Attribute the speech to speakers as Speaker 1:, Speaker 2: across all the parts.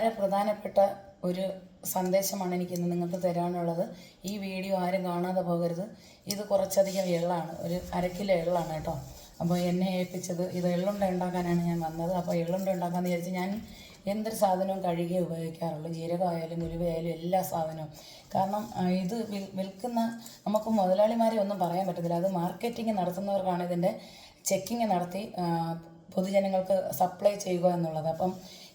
Speaker 1: വളരെ പ്രധാനപ്പെട്ട ഒരു സന്ദേശമാണ് എനിക്ക് ഇന്ന് നിങ്ങൾക്ക് തരാനുള്ളത്. ഈ വീഡിയോ ആരും കാണാതെ പോകരുത്. ഇത് കുറച്ചധികം എള്ളാണ്. ഒരു അരക്കിലോ കിലോ എള്ളാണ് കേട്ടോ. അപ്പോൾ എന്നെ ഏൽപ്പിച്ചത് ഇത് എള്ളുണ്ട ഉണ്ടാക്കാനാണ് ഞാൻ വന്നത്. അപ്പോൾ എള്ളുണ്ട ഉണ്ടാക്കാമെന്ന് വിചാരിച്ച് ഞാൻ എന്തൊരു സാധനവും കഴുകി ഉപയോഗിക്കാറുള്ളൂ. ജീരകമായാലും ഉലുവയായാലും എല്ലാ സാധനവും. കാരണം ഇത് വിൽക്കുന്ന നമുക്ക് മുതലാളിമാരെ ഒന്നും പറയാൻ പറ്റത്തില്ല. അത് മാർക്കറ്റിംഗ് നടത്തുന്നവർക്കാണ് ഇതിന്റെ ചെക്കിങ് നടത്തി പൊതുജനങ്ങൾക്ക് സപ്ലൈ ചെയ്യുക എന്നുള്ളത്. അപ്പം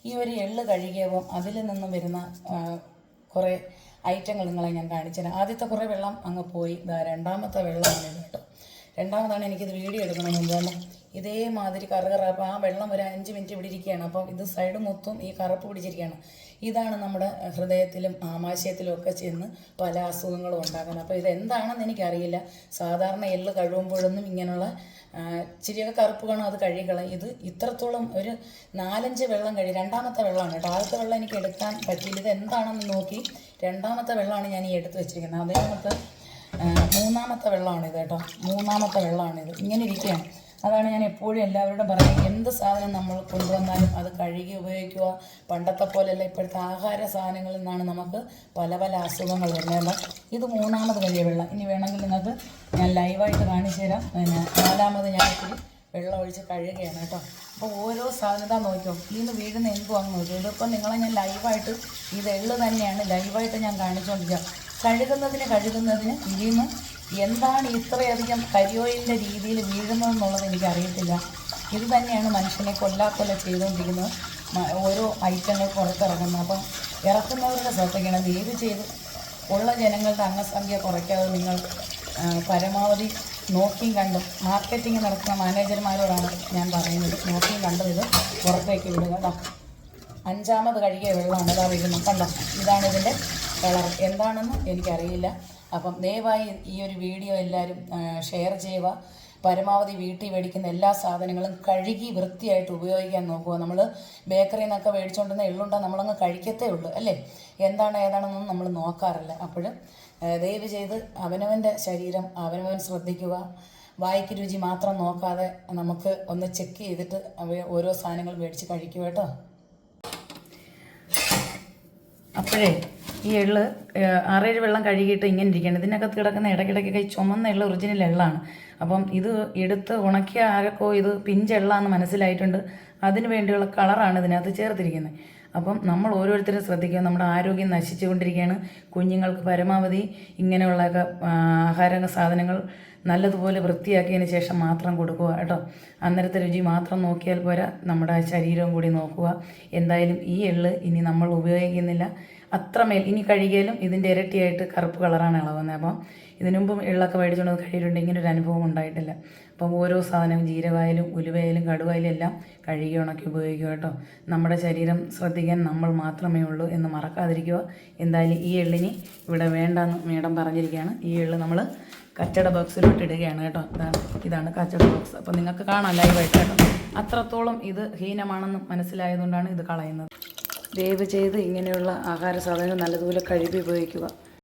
Speaker 1: ഈ ഒരു എള്ള് കഴുകിയപ്പം അതിൽ നിന്നും വരുന്ന കുറേ ഐറ്റങ്ങൾ നിങ്ങളെ ഞാൻ കാണിച്ചുതരാം ആദ്യത്തെ കുറേ വെള്ളം അങ്ങ് പോയി. ഇതാ രണ്ടാമത്തെ വെള്ളമാണ് കേട്ടോ. രണ്ടാമതാണ് എനിക്കിത് വീഡിയോ എടുക്കണമെന്ന് എന്താണ് ഇതേമാതിരി കറ കറ അപ്പോൾ ആ വെള്ളം ഒരു അഞ്ച് മിനിറ്റ് ഇവിടെ ഇരിക്കുകയാണ്. അപ്പം ഇത് സൈഡ് മൊത്തം ഈ കറുപ്പ് പിടിച്ചിരിക്കുകയാണ്. ഇതാണ് നമ്മുടെ ഹൃദയത്തിലും ആമാശയത്തിലും ഒക്കെ ചെന്ന് പല അസുഖങ്ങളും ഉണ്ടാക്കുന്നത് അപ്പോൾ ഇത് എന്താണെന്ന് എനിക്കറിയില്ല. സാധാരണ എള്ള് കഴുകുമ്പോഴൊന്നും ഇങ്ങനെയുള്ള ഇച്ചിരിയൊക്കെ കറുപ്പ് കാണും അത് കഴുകിക്കളയും ഇത് ഇത്രത്തോളം ഒരു നാലഞ്ച് വെള്ളം കഴുകി രണ്ടാമത്തെ വെള്ളമാണ് കേട്ടോ. ആദ്യത്തെ വെള്ളം എനിക്ക് എടുക്കാൻ പറ്റിയില്ല. ഇത് എന്താണെന്ന് നോക്കി രണ്ടാമത്തെ വെള്ളമാണ് ഞാൻ ഈ എടുത്ത് വെച്ചിരിക്കുന്നത്. അതേമത്ത് മൂന്നാമത്തെ വെള്ളമാണിത് കേട്ടോ. മൂന്നാമത്തെ വെള്ളമാണിത്. ഇങ്ങനെ ഇരിക്കുകയാണ്. അതാണ് ഞാൻ എപ്പോഴും എല്ലാവരോടും പറയുന്നത്. എന്ത് സാധനം നമ്മൾ കൊണ്ടുവന്നാലും അത് കഴുകി ഉപയോഗിക്കുക. പണ്ടത്തെ പോലെയല്ല ഇപ്പോഴത്തെ ആഹാര സാധനങ്ങളിൽ നിന്നാണ് നമുക്ക് പല പല അസുഖങ്ങൾ വരുന്നത്. ഇത് മൂന്നാമത് കഴിയ വെള്ളം. ഇനി വേണമെങ്കിൽ നിങ്ങൾക്ക് ഞാൻ ലൈവായിട്ട് കാണിച്ചു തരാം. പിന്നെ നാലാമത് ഞാൻ ഇത്തിരി വെള്ളം ഒഴിച്ച് കഴുകുകയാണ് കേട്ടോ. അപ്പോൾ ഓരോ സാധനത നോക്കിയോ? ഇതിന്ന് വീഴുന്ന എന്തുവാന്ന് നോക്കിയോ? ഇതിപ്പോൾ നിങ്ങളെ ഞാൻ ലൈവായിട്ട് ഇത് എള്ള് തന്നെയാണ് ലൈവായിട്ട് ഞാൻ കാണിച്ചുകൊണ്ടിരിക്കുക. കഴുകുന്നതിന് കഴുകുന്നതിന് ഇതിന്ന് എന്താണ് ഇത്രയധികം കരിയോയിലിന്റെ രീതിയിൽ വീഴുന്നത് വീഴുന്നതെന്നുള്ളത് എനിക്കറിയത്തില്ല. ഇത് തന്നെയാണ് മനുഷ്യനെ കൊല്ലാക്കൊല്ല ചെയ്തുകൊണ്ടിരിക്കുന്നത്. ഓരോ ഐറ്റങ്ങൾ പുറത്തിറങ്ങുന്നത്. അപ്പം ഇറക്കുന്നവരുടെ ശ്രദ്ധിക്കണം ദയവ് ചെയ്ത് ഉള്ള ജനങ്ങളുടെ അംഗസംഖ്യ കുറയ്ക്കാതെ നിങ്ങൾ പരമാവധി നോക്കിയും കണ്ടു മാർക്കറ്റിംഗ് നടത്തുന്ന മാനേജർമാരോടാണ് ഞാൻ പറയുന്നത്. നോക്കിയും കണ്ടും ഇത് പുറത്തേക്ക് വിടുക കേട്ടോ. അഞ്ചാമത് കഴുകിയ വെള്ളമാണ് ഇതാ വീഴുന്നത്. കണ്ടോ? ഇതാണ് ഇതിന്റെ കളർ. എന്താണെന്ന് എനിക്കറിയില്ല. അപ്പം ദയവായി ഈ ഒരു വീഡിയോ എല്ലാവരും ഷെയർ ചെയ്യുക. പരമാവധി വീട്ടിൽ മേടിക്കുന്ന എല്ലാ സാധനങ്ങളും കഴുകി വൃത്തിയായിട്ട് ഉപയോഗിക്കാൻ നോക്കുക. നമ്മൾ ബേക്കറിയിൽ നിന്നൊക്കെ മേടിച്ചുകൊണ്ടിരുന്ന എള്ളുണ്ട നമ്മളങ്ങ് കഴിക്കത്തേ ഉള്ളൂ അല്ലേ? എന്താണ് ഏതാണെന്നൊന്നും നമ്മൾ നോക്കാറില്ല. അപ്പോൾ ദയവ് ചെയ്ത് അവനവന്റെ ശരീരം അവനവൻ ശ്രദ്ധിക്കുക. വായിക്ക് രുചി മാത്രം നോക്കാതെ നമുക്ക് ഒന്ന് ചെക്ക് ചെയ്തിട്ട് ഓരോ സാധനങ്ങൾ മേടിച്ച് കഴിക്കുക കേട്ടോ. അപ്പോഴേ ഈ എള്ള് ആറേഴ് വെള്ളം കഴുകിയിട്ട് ഇങ്ങനെ ഇരിക്കുകയാണ് ഇതിനകത്ത് കിടക്കുന്ന ഇടയ്ക്കിടയ്ക്കൊക്കെ ഈ ചുമന്ന എള്ള ഒറിജിനൽ എള്ളാണ്. അപ്പം ഇത് എടുത്ത് ഉണക്കിയ ആരൊക്കെ ഇത് പിഞ്ചെള്ളാന്ന് മനസ്സിലായിട്ടുണ്ട്. അതിന് വേണ്ടിയുള്ള കളറാണ് ഇതിനകത്ത് ചേർത്തിരിക്കുന്നത്. അപ്പം നമ്മൾ ഓരോരുത്തരും ശ്രദ്ധിക്കുക. നമ്മുടെ ആരോഗ്യം നശിച്ചുകൊണ്ടിരിക്കുകയാണ്. കുഞ്ഞുങ്ങൾക്ക് പരമാവധി ഇങ്ങനെയുള്ള ആഹാര സാധനങ്ങൾ നല്ലതുപോലെ വൃത്തിയാക്കിയതിന് ശേഷം മാത്രം കൊടുക്കുക കേട്ടോ. അന്നേരത്തെ രുചി മാത്രം നോക്കിയാൽ പോരാ. നമ്മുടെ ശരീരവും കൂടി നോക്കുക. എന്തായാലും ഈ എള്ള് ഇനി നമ്മൾ ഉപയോഗിക്കുന്നില്ല. അത്രമേൽ ഇനി കഴുകിയാലും ഇതിന്റെ ഇരട്ടിയായിട്ട് കറുപ്പ് കളറാണ് ഇളകുന്നത്. അപ്പം ഇതിനു മുമ്പ് എള്ളൊക്കെ മേടിച്ചുകൊണ്ട് കഴിയിട്ടുണ്ട് ഇങ്ങനെ ഒരു അനുഭവം ഉണ്ടായിട്ടില്ല. അപ്പം ഓരോ സാധനവും ജീരകായാലും ഉലുവയായാലും കടുവായാലും എല്ലാം കഴുകി ഉണക്കി ഉപയോഗിക്കുക കേട്ടോ. നമ്മുടെ ശരീരം ശ്രദ്ധിക്കാൻ നമ്മൾ മാത്രമേ ഉള്ളൂ എന്ന് മറക്കാതിരിക്കുക. എന്തായാലും ഈ എള്ളിനി ഇവിടെ വേണ്ടെന്ന് മേഡം പറഞ്ഞിരിക്കുകയാണ്. ഈ എള്ള് നമ്മൾ കച്ചട ബോക്സിലോട്ട് ഇടുകയാണ് കേട്ടോ. ഇതാണ് ഇതാണ് കച്ചട ബോക്സ്. അപ്പോൾ നിങ്ങൾക്ക് കാണാം ലൈവായിട്ട് കേട്ടോ. അത്രത്തോളം ഇത് ഹീനമാണെന്ന് മനസ്സിലായതുകൊണ്ടാണ് ഇത് കളയുന്നത്. ദയവ് ചെയ്ത് ഇങ്ങനെയുള്ള ആഹാര സാധനങ്ങൾ നല്ലതുപോലെ കഴുകി ഉപയോഗിക്കുക.